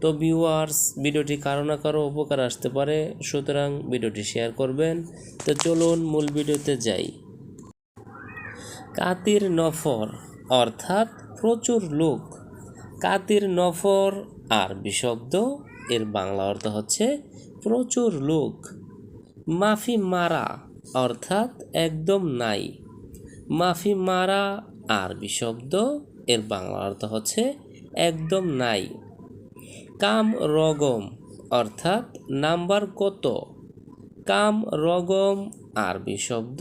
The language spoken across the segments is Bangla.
তো ভিউয়ার্স ভিডিওটি কারও না কারও উপকার আসতে পারে, সুতরাং ভিডিওটি শেয়ার করবেন। তো চলুন মূল ভিডিওতে যাই। কাতির নফর, অর্থাৎ প্রচুর লোক। কাতির নফর, আরবি শব্দ, এর বাংলা অর্থ হচ্ছে প্রচুর লোক। মাফি মারা, অর্থাৎ একদম নাই। মাফি মারা, আরবি শব্দ, এর বাংলা অর্থ হচ্ছে একদম নাই। কাম রগম অর্থাৎ নাম্বার কত? কাম রগম আরবি শব্দ,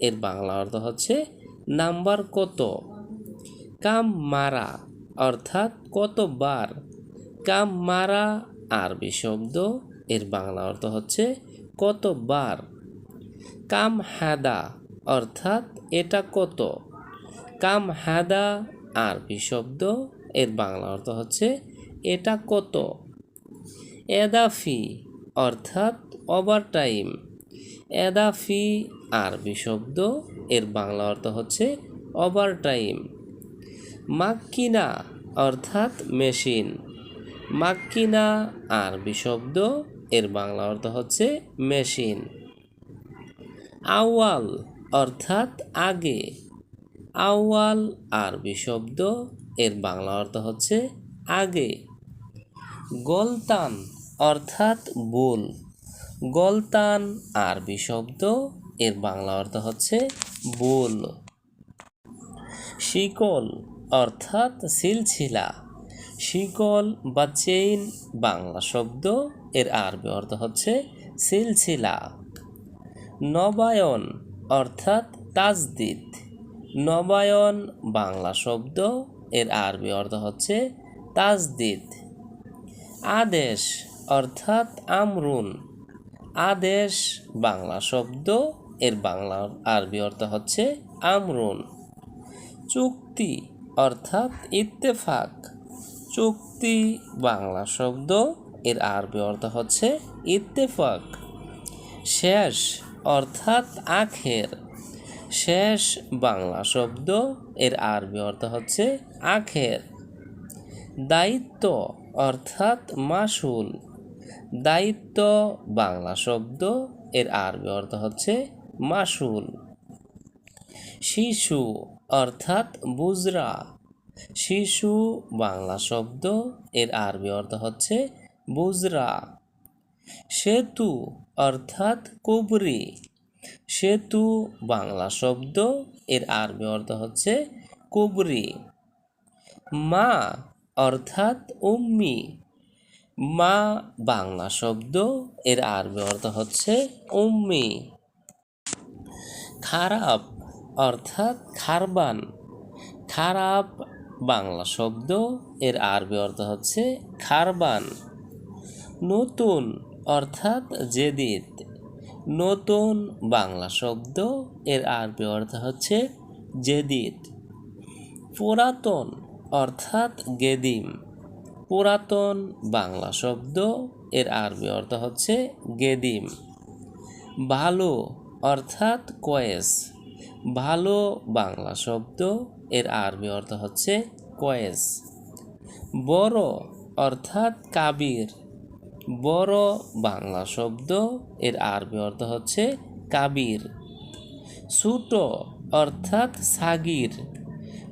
এর বাংলা অর্থ হচ্ছে নাম্বার কত। কাম মারা অর্থাৎ কতবার? কাম মারা আরবি শব্দ, এর বাংলা অর্থ হচ্ছে কতবার? কাম হাদা অর্থাৎ এটা কত? কাম হাদা আরবি শব্দ, এর বাংলা অর্থ হচ্ছে এটা কত? এদাফি, অর্থাৎ ওভার টাইম এদাফি, আরবি শব্দ, এর বাংলা অর্থ হচ্ছে ওভার টাইম মাক্কিনা, অর্থাৎ মেশিন মাক্কিনা, আরবি শব্দ, এর বাংলা অর্থ হচ্ছে মেশিন আওয়াল অর্থাৎ আগে। আওয়াল আরবি শব্দ, এর বাংলা অর্থ হচ্ছে আগে। গলতান অর্থাৎ বুল। গলতান আরবি শব্দ, এর বাংলা অর্থ হচ্ছে বুল। শিকল অর্থাৎ সিলছিলা। শিকল বা চেইন বাংলা শব্দ, এর আরবি অর্থ হচ্ছে সিলছিলা। নবায়ন অর্থাৎ তাজদিদ। নবায়ন বাংলা শব্দ, এর আরবি অর্থ হচ্ছে তাজদিদ। আদেশ, অর্থাৎ আমরুন। আদেশ, বাংলা শব্দ, এর বাংলা আরবি অর্থ হচ্ছে আমরুন। চুক্তি, অর্থাৎ ইত্তেফাক। চুক্তি, বাংলা শব্দ, এর আরবি অর্থ হচ্ছে ইত্তেফাক। শেষ, অর্থাৎ আখের। শেষ, বাংলা শব্দ, এর আরবি অর্থ হচ্ছে আখের। দায়িত্ব অর্থাৎ মাসুল দায়িত্ব বাংলা শব্দ, এর আরবি অর্থ হচ্ছে মাসুল শিশু অর্থাৎ বুজরা। শিশু বাংলা শব্দ, এর আরবি অর্থ হচ্ছে বুজরা। সেতু অর্থাৎ কুবরি। সেতু বাংলা শব্দ, এর আরবি অর্থ হচ্ছে কুবরি। মা অর্থাৎ উম্মি। মা বাংলা শব্দ, এর আরবি অর্থ হচ্ছে উম্মি। খারাপ অর্থাৎ খারবান। খারাপ বাংলা শব্দ, এর আরবি অর্থ হচ্ছে খারবান। নতুন অর্থাৎ জেদিদ। নতুন বাংলা শব্দ, এর আরবি অর্থ হচ্ছে জেদিদ। পুরাতন অর্থাৎ গেদিম। পুরাতন বাংলা শব্দ, এর আরবি অর্থ হচ্ছে গেদিম। ভালো অর্থাৎ কয়েস। ভালো বাংলা শব্দ, এর আরবি অর্থ হচ্ছে কয়েস। বড় অর্থাৎ কাবির। বড় বাংলা শব্দ, এর আরবি অর্থ হচ্ছে কাবির। ছোট অর্থাৎ সাগির।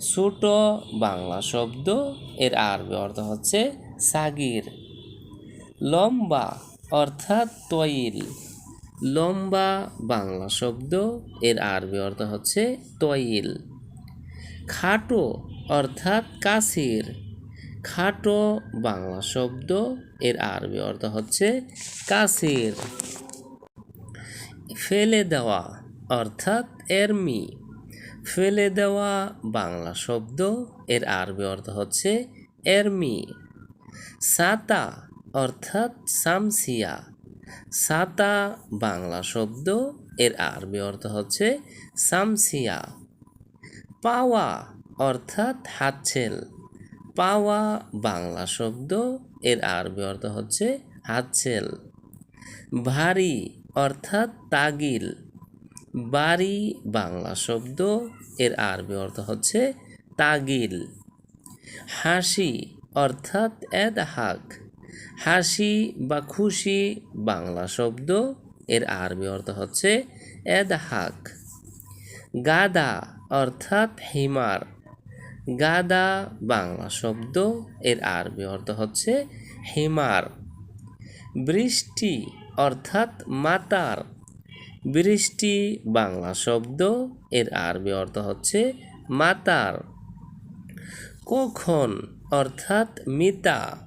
ছোট বাংলা শব্দ, এর আরবি অর্থ হচ্ছে সাগির। লম্বা অর্থাৎ তৈল লম্বা বাংলা শব্দ, এর আরবি অর্থ হচ্ছে তৈল। খাটো অর্থাৎ কাসির খাটো বাংলা শব্দ, এর আরবি অর্থ হচ্ছে কাসির ফেলে দেওয়া অর্থাৎ এরমি। ফেলে দেওয়া বাংলা শব্দ, এর আরবি অর্থ হচ্ছে এরমি। সাতা অর্থাৎ সামসিয়া। সাতা বাংলা শব্দ, এর আরবি অর্থ হচ্ছে সামসিয়া। পাওয়া অর্থাৎ হাতছেল। পাওয়া বাংলা শব্দ, এর আরবি অর্থ হচ্ছে হাতছেল। ভারী অর্থাৎ তাগিল। বাড়ি, বাংলা শব্দ, এর আরবি অর্থ হচ্ছে তাগিল। হাসি অর্থাৎ এদ হাক। হাসি বা খুশি, বাংলা শব্দ, এর আরবি অর্থ হচ্ছে এদ হাক। গাদা অর্থাৎ হিমার। গাদা, বাংলা শব্দ, এর আরবি অর্থ হচ্ছে হিমার। বৃষ্টি অর্থাৎ মাতার। বৃষ্টি, বাংলা শব্দ, এর আরবি অর্থ হচ্ছে মাতার কখন অর্থাৎ মিতা।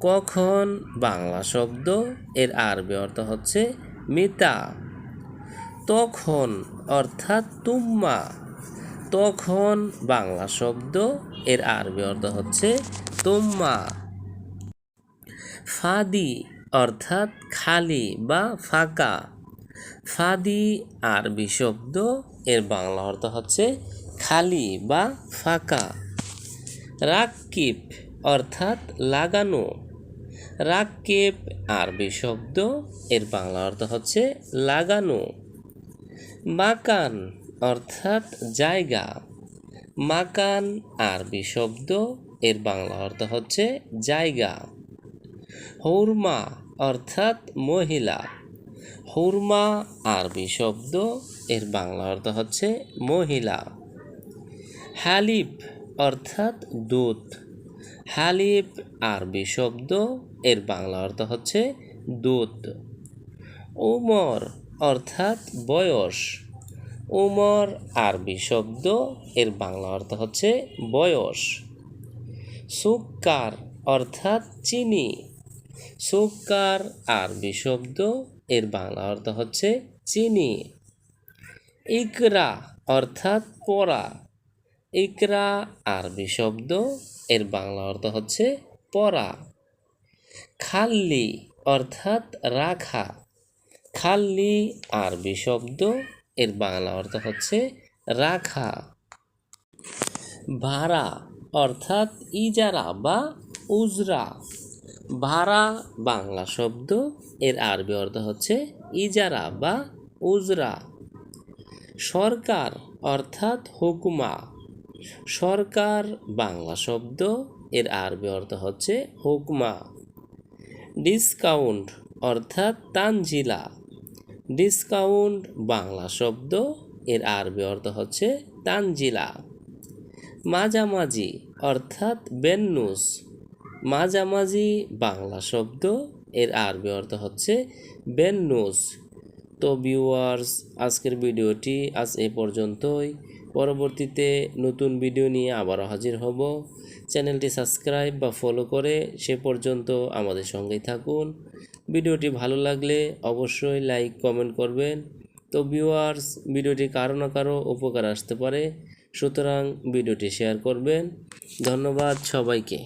কখন বাংলা শব্দ, এর আরবি অর্থ হচ্ছে মিতা। তখন অর্থাৎ তুম্মা। তখন বাংলা শব্দ, এর আরবি অর্থ হচ্ছে তুম্মা। ফাদি অর্থাৎ খালি বা ফাঁকা। ফাদি আরবি শব্দ, এর বাংলা অর্থ হচ্ছে খালি বা ফাঁকা। রাক্কিব অর্থাৎ লাগানো। রাক্কিব আরবি শব্দ, এর বাংলা অর্থ হচ্ছে লাগানো। মাকান অর্থাৎ জায়গা। মাকান আরবি শব্দ, এর বাংলা অর্থ হচ্ছে জায়গা। হৌরমা অর্থাৎ মহিলা। হুরমা, আরবি শব্দ, এর বাংলা অর্থ হচ্ছে মহিলা। হালিফ অর্থাৎ দুধ হালিফ, আরবি শব্দ, এর বাংলা অর্থ হচ্ছে দুধ উমর অর্থাৎ বয়স। উমর, আরবি শব্দ, এর বাংলা অর্থ হচ্ছে বয়স। সুক্কার অর্থাৎ চিনি। সুক্কার, আরবি শব্দ বাংলা অর্থ হচ্ছে চিনি। ইকরা অর্থাৎ পড়া। ইকরা আরবি শব্দ, এর বাংলা অর্থ হচ্ছে পড়া। খাল্লি অর্থাৎ রাখা। খাল্লি আরবি শব্দ, এর বাংলা অর্থ হচ্ছে রাখা। ভাড়া অর্থাৎ ইজারা বা উজরা। ভাড়া বাংলা শব্দ, এর আরবি অর্থ হচ্ছে ইজারা বা উজরা। সরকার অর্থাৎ হুকুমা। সরকার বাংলা শব্দ, এর আরবি অর্থ হচ্ছে হুকমা। ডিসকাউন্ট অর্থাৎ তানজিলা। ডিসকাউন্ট বাংলা শব্দ, এর আরবি অর্থ হচ্ছে তানজিলা। মাঝামাঝি অর্থাৎ বেন্নুস। মাঝামাঝি বাংলা শব্দ, এর আরবি অর্থ হচ্ছে বেন্নুস তো ভিউয়ার্স আজকের ভিডিওটি আজ এ পর্যন্তই। পরবর্তীতে নতুন ভিডিও নিয়ে আবারও হাজির হব। চ্যানেলটি সাবস্ক্রাইব বা ফলো করে সে পর্যন্ত আমাদের সঙ্গেই থাকুন। ভিডিওটি ভালো লাগলে অবশ্যই লাইক কমেন্ট করবেন। তো ভিউয়ার্স ভিডিওটি কারও না কারও উপকার আসতে পারে। সুতরাং ভিডিওটি শেয়ার করবেন। ধন্যবাদ সবাইকে।